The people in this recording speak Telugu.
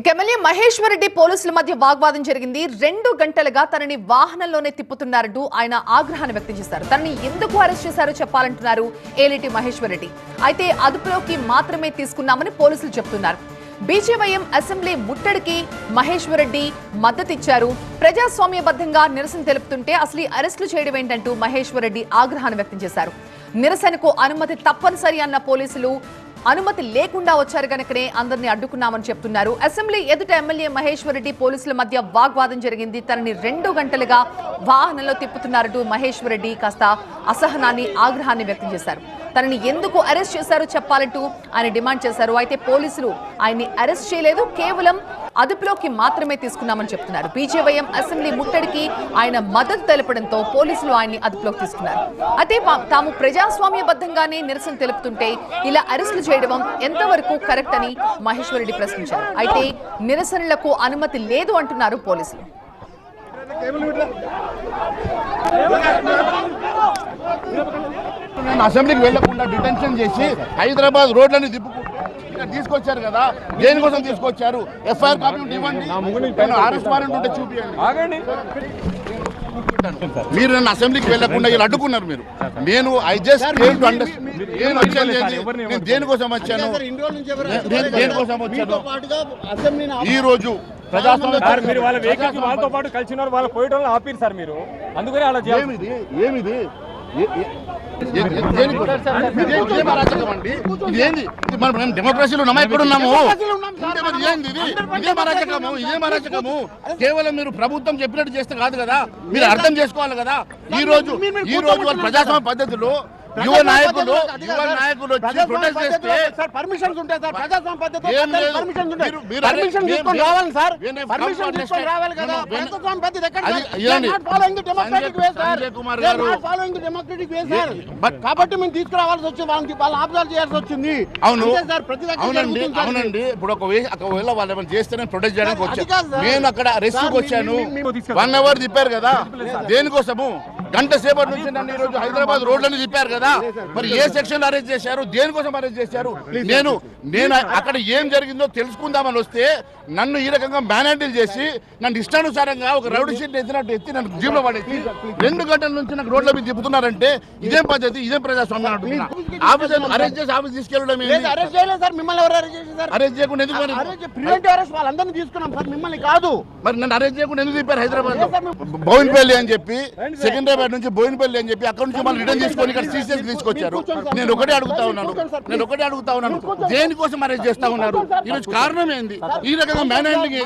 ఇక ఎమ్మెల్యే మహేశ్వర్ రెడ్డి పోలీసుల మధ్య వాగ్వాదం జరిగింది. రెండు గంటలుగా తనని వాహనంలోనే తిప్పుతున్నారంటూ ఆయన ఆగ్రహాన్ని వ్యక్తం చేశారు. తనని ఎందుకు అరెస్ట్ చేశారో చెప్పాలంటున్నారు ఏలిటి మహేశ్వర్ రెడ్డి. అయితే అదుపులోకి మాత్రమే తీసుకున్నామని పోలీసులు చెప్తున్నారు. బీజేవైఎం అసెంబ్లీ ముట్టడికి మహేశ్వర్ రెడ్డి మద్దతిచ్చారు ప్రజాస్వామ్యబద్ధంగా నిరసన తెలుపుతుంటే అసలు ఈ అరెస్టులు చేయడం ఏంటంటూ మహేశ్వర్ రెడ్డి ఆగ్రహాన్ని వ్యక్తం చేశారు. నిరసనకు అనుమతి తప్పనిసరి అన్న పోలీసులు అనుమతి లేకుండా వచ్చారు కనుకనే అందరినీ అడ్డుకున్నామని చెప్తున్నారు. అసెంబ్లీ ఎదుట ఎమ్మెల్యే మహేశ్వర్ రెడ్డి పోలీసుల మధ్య వాగ్వాదం జరిగింది. తనని రెండు గంటలుగా వాహనంలో తిప్పుతున్నారంటూ మహేశ్వర్ రెడ్డి. కాస్త అసహనాన్ని ఆగ్రహాన్ని వ్యక్తం చేశారు. తనని ఎందుకు అరెస్ట్ చేశారో చెప్పాలంటూ ఆయన డిమాండ్ చేశారు. అయితే పోలీసులు ఆయన్ని అరెస్ట్ చేయలేదు. కేవలం అదుపులోకి మాత్రమే తీసుకున్నామని చెప్తున్నారు. బీజేవైఎం అసెంబ్లీ ముట్టడికి ఆయన మద్దతు తెలపడంతో పోలీసులు ఆయన్ని అదుపులోకి తీసుకున్నారు. అయితే తాము ప్రజాస్వామ్యబద్ధంగానే నిరసన తెలుపుతుంటే ఇలా అరెస్టులు చేయడం ఎంతవరకు కరెక్ట్ అని మహేశ్వరరెడ్డి ప్రశ్నించారు. అయితే నిరసనలకు అనుమతి లేదు అంటున్నారు పోలీసులు. అసెంబ్లీకి వెళ్ళకుండా డిటెన్షన్ చేసి హైదరాబాద్ రోడ్లని తిప్పుకుంటూ ఇక్కడ తీసుకొచ్చారు కదా దేనికోసం తీసుకొచ్చారు? ఎఫ్ఐఆర్ కాపీ ఉంటే ఇవ్వండి. నేను అరెస్ట్ వారెంట్ ఉంటే చూపించండి ఆగండి. మీరు నన్ను అసెంబ్లీకి వెళ్ళకుండా ఇలా అడ్డుకున్నారు మీరు. నేను ఐ జస్ట్ నేను వచ్చాను ఏంటి? నేను దేనికోసం వచ్చాను? నేను దేనికోసం వచ్చాను? ఈ రోజు మీరు వాళ్ళ వెహికల్స్ వాళ్ళతో పాటు కలిసి ఉన్నారు వాళ్ళ పోయటం ఆపిరు సార్ మీరు. అందుకనే అలా చేయాలి. ఏమిది? ఏమిది మనం డెమోక్రసీలో ఉన్నామా ఎక్కడ ఉన్నాము ఏంది ఇది ఇదే అరాచకము ఇదే అరాచకము కేవలం మీరు ప్రభుత్వం చెప్పినట్టు చేస్తే కాదు కదా మీరు అర్థం చేసుకోవాలి కదా ఈ రోజు ఈ రోజు వాళ్ళ ప్రజాస్వామ్య పద్ధతిలో యువ నాయకులు యువ నాయకులు వచ్చి ప్రొటెస్ట్ చేస్తే సార్ పర్మిషన్స్ ఉంటాయి సార్ ప్రజాస్వామ్య పద్ధతిలో. పర్మిషన్స్ ఉంటాయి పర్మిషన్ తీసుకొని రావాలి సార్. పర్మిషన్ తీసుకొని రావాలి కదా. ప్రజాస్వామ్య పద్ధతి ఎక్కడ సార్. సార్. కాబట్టి మేము తీసుకురావాల్సి వచ్చింది వాళ్ళని ఆబ్జర్వ్ చేయాల్సి వచ్చింది. అవును. సార్ ప్రతి అవునండి. అవునండి. ఇప్పుడు ఒకవేళ ఒకవేళ వాళ్ళు ఏమైనా చేస్తే నేను ప్రొటెక్ట్ చేయడానికి వచ్చాను. నేను అక్కడ మీ- వచ్చాను. వన్ అవర్ తిప్పారు కదా. దేనికోసము? గంట సేపటి నుంచి నన్ను ఈ రోజు హైదరాబాద్ రోడ్లని తిప్పారు కదా. మరి ఏ సెక్షన్ అరెస్ట్ చేశారు? దేనికోసం అరెస్ట్ చేశారు? నేను నేను అక్కడ ఏం జరిగిందో తెలుసుకుందామని వస్తే నన్ను ఈ రకంగా మేనేటిల్ చేసి నన్ను ఇష్టానుసారంగా ఒక రౌడీ షీట్ ఎత్తినట్టు ఎత్తి నన్ను జీబులో పడేసి రెండు గంటల నుంచి నాకు రోడ్ల మీద తిప్పుతున్నారంటే ఇదేం పద్ధతి? ఇదేం ప్రజాస్వామ్యం అంటున్నా ఆఫీసర్ అరెస్ట్ చేసి ఆఫీస్ తీసుకెళ్ళడం అరెస్ట్ చేయలేదు సార్ మిమ్మల్ని ఎవరు అరెస్ట్ చేసి సార్? అరెస్ట్ చేయకుండా ఎందుకు అరెస్ట్ ప్రివెంటివ్ అరెస్ట్ వాళ్ళందరినీ తీసుకున్నాం సార్ మిమ్మల్ని కాదు. మరి నన్ను అరెస్ట్ చేయకుండా ఎందుకు తిప్పారు హైదరాబాద్లో బోయినపల్లి అని చెప్పి సికింద్రాబాద్ నుంచి బోయినపల్లి అని చెప్పి అక్కడ నుంచి మళ్ళీ రిటర్న్ తీసుకొని ఇక్కడ సీసీఎస్ తీసుకొచ్చారు. నేను ఒకటే అడుగుతా ఉన్నాను. నేను ఒకటే అడుగుతా ఉన్నాను. దేనికోసం అరెస్ట్ చేస్తా ఉన్నారు? ఈ రోజు కారణం ఏంది? ఈ రకంగా మేనేజింగ్